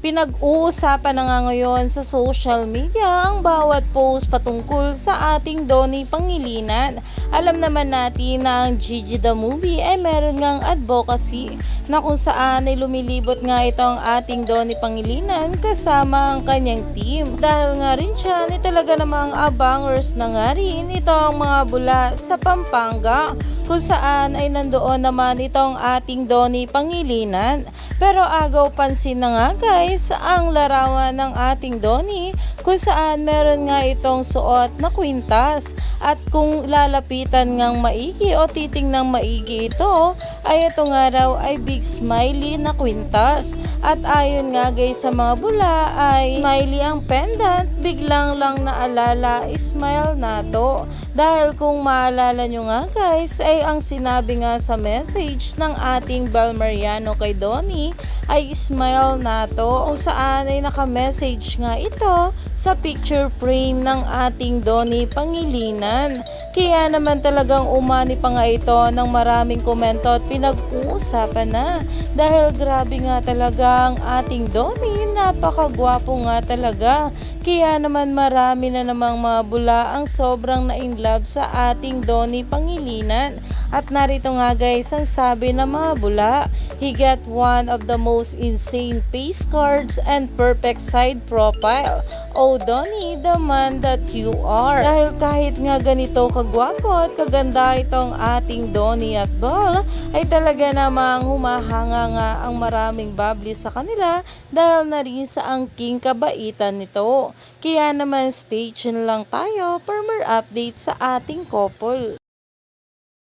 Pinag-uusapan na nga ngayon sa social media ang bawat post patungkol sa ating Donnie Pangilinan. Alam naman natin na ang Gigi the Movie ay meron ngang advocacy na kung saan ay lumilibot nga itong ating Donnie Pangilinan kasama ang kanyang team. Dahil nga rin siya ni talaga namang abangers na nga rin itong mga bula sa Pampanga kung saan ay nandoon naman itong ating Donnie Pangilinan. Pero agaw pansin na nga guys ang larawan ng ating Donnie kung saan meron nga itong suot na kwintas. At kung lalapitan ngang maigi o titingnang maigi ito ay ito nga raw ay big smiley na kwintas. At ayon nga guys sa mga bula ay smiley ang pendant. Biglang lang naalala smile na to. Dahil kung maalala nyo nga guys ay ang sinabi nga sa message ng ating Bel Mariano kay Donnie ay smile na to kung saan ay naka-message nga ito sa picture frame ng ating Donnie Pangilinan. Kaya naman talagang umani pa nga ito ng maraming komento at pinag-uusapan na dahil grabe nga talaga ang ating Donnie napakagwapo nga talaga. Kaya naman marami na namang mga bula ang sobrang na-in love sa ating Donnie Pangilinan. At narito nga guys ang sabi ng mga bula, he got one of the most insane face cards and perfect side profile. Oh Donnie, the man that you are. Dahil kahit nga ganito kagwapo at kaganda itong ating Donnie at Ball, ay talaga namang humahanga nga ang maraming bubbly sa kanila dahil na rin sa angking kabaitan nito. Kaya naman stay lang tayo for more updates sa ating couple.